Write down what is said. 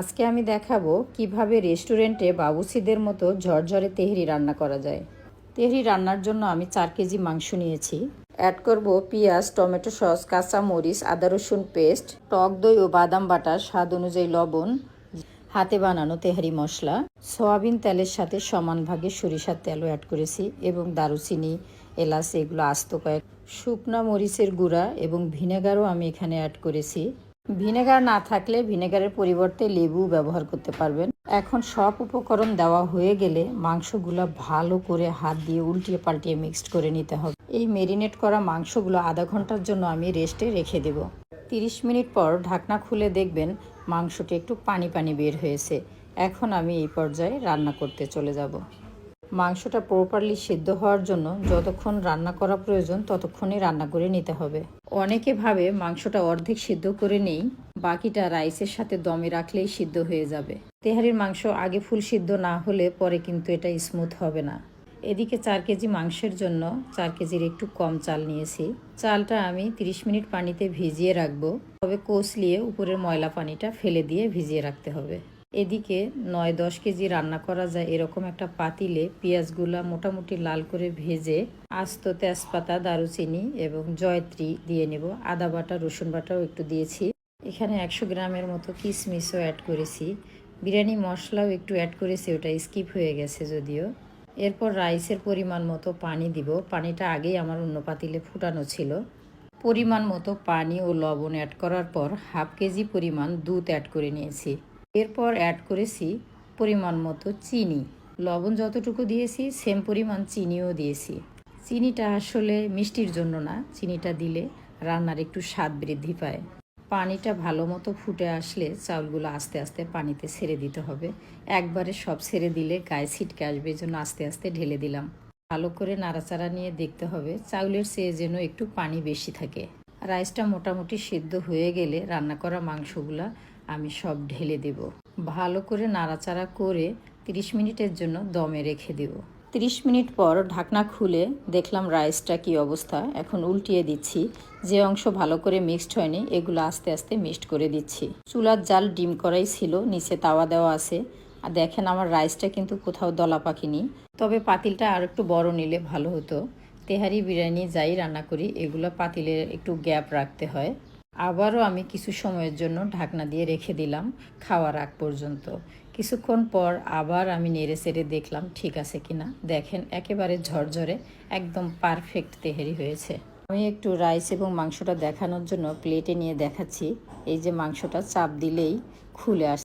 আজকে আমি দেখাবো কীভাবে রেস্টুরেন্টে বাবুসিদের মতো ঝরঝরে তেহরি রান্না করা যায়। তেহরি রান্নার জন্য আমি চার কেজি মাংস নিয়েছি। অ্যাড করব পেঁয়াজ, টমেটো সস, কাঁচা মরিচ, আদা রসুন পেস্ট, টক দই ও বাদাম বাটা স্বাদ অনুযায়ী লবণ। হাতে বানানো তেহারি মশলা। সয়াবিন তেলের সাথে সমান ভাগে সরিষার তেলও অ্যাড করেছি এবং দারুচিনি, এলাচ, এগুলো আস্ত কয়েক। শুকনা মরিচের গুঁড়া এবং ভিনেগারও আমি এখানে অ্যাড করেছি। ভিনেগার না থাকলে ভিনেগারের পরিবর্তে লেবু ব্যবহার করতে পারবেন। এখন সব উপকরণ দেওয়া হয়ে গেলে মাংসগুলো ভালো করে হাত দিয়ে উল্টিয়ে পাল্টিয়ে মিক্সড করে নিতে হবে। এই মেরিনেট করা মাংসগুলো আধা ঘণ্টার জন্য আমি রেস্টে রেখে দেব। তিরিশ মিনিট পর ঢাকনা খুলে দেখবেন মাংসটি একটু পানি পানি বের হয়েছে। এখন আমি এই পর্যায়ে রান্না করতে চলে যাব। মাংসটা প্রপারলি সিদ্ধ হওয়ার জন্য যতক্ষণ রান্না করা প্রয়োজন ততক্ষণই রান্না করে নিতে হবে। অনেকে ভাবে মাংসটা অর্ধেক সিদ্ধ করে নেই, বাকিটা রাইসের সাথে দমে রাখলেই সিদ্ধ হয়ে যাবে। তেহারির মাংস আগে ফুল সিদ্ধ না হলে পরে কিন্তু এটা স্মুথ হবে না। এদিকে চার কেজি মাংসের জন্য চার কেজির একটু কম চাল নিয়েছি। চালটা আমি 30 মিনিট পানিতে ভিজিয়ে রাখব। তবে কষলিয়ে উপরের ময়লা পানিটা ফেলে দিয়ে ভিজিয়ে রাখতে হবে। এদিকে নয় দশ কেজি রান্না করা যায় এরকম একটা পাতিলে পেঁয়াজগুলা মোটামুটি লাল করে ভেজে আস্ত তেজপাতা, দারুচিনি এবং জয়ত্রী দিয়ে নেব। আদা বাটা, রসুন বাটাও একটু দিয়েছি। এখানে একশো গ্রামের মতো কিশমিশও অ্যাড করেছি। বিরিয়ানি মশলাও একটু অ্যাড করেছি, ওটা স্কিপ হয়ে গেছে যদিও। এরপর রাইসের পরিমাণ মতো পানি দিব। পানিটা আগেই আমার অন্য পাতিলে ফুটানো ছিল। পরিমাণ মতো পানি ও লবণ অ্যাড করার পর হাফ কেজি পরিমাণ দুধ অ্যাড করে নিয়েছি। এরপর অ্যাড করেছি পরিমাণ মতো চিনি। লবণ যতটুকু দিয়েছি সেম পরিমাণ চিনিও দিয়েছি। চিনিটা আসলে মিষ্টির জন্য না, চিনিটা দিলে রান্নার একটু স্বাদ বৃদ্ধি পায়। পানিটা ভালো মতো ফুটে আসলে চাউলগুলো আস্তে আস্তে পানিতে ছেড়ে দিতে হবে। একবারে সব ছেড়ে দিলে গায়ে ছিটকে আসবে জন্য আস্তে আস্তে ঢেলে দিলাম। ভালো করে নাড়াচাড়া নিয়ে দেখতে হবে চাউলের চেয়ে যেন একটু পানি বেশি থাকে। রাইসটা মোটামুটি সিদ্ধ হয়ে গেলে রান্না করা মাংসগুলা আমি সব ঢেলে দেব। ভালো করে নাড়াচাড়া করে 30 মিনিটের জন্য দমে রেখে দেব। 30 মিনিট পর ঢাকনা খুলে দেখলাম রাইসটা কি অবস্থা। এখন উল্টিয়ে দিচ্ছি। যে অংশ ভালো করে মিক্সড হয়নি, এগুলো আস্তে আস্তে মিক্সড করে দিচ্ছি। চুলার জাল ডিম করাই ছিল, নিচে তাওয়া দেওয়া আছে। আর দেখেন আমার রাইসটা কিন্তু কোথাও দলা পাকিনি। তবে পাতিলটা আর একটু বড় নিলে ভালো হতো। তেহারি বিরিয়ানি যাই রান্না করি, এগুলো পাতিলের একটু গ্যাপ রাখতে হয়। আবারও আমি কিছু সময়ের জন্য ঢাকনা দিয়ে রেখে দিলাম খাওয়ার আগ পর্যন্ত। কিছুক্ষণ পর আবার আমি নেড়ে সেড়ে দেখলাম ঠিক আছে কিনা। দেখেন একেবারে ঝরঝরে, একদম পারফেক্ট তেহেরি হয়েছে। আমি একটু রাইস এবং মাংসটা দেখানোর জন্য প্লেটে নিয়ে দেখাচ্ছি। এই যে মাংসটা চাপ দিলেই খুলে আস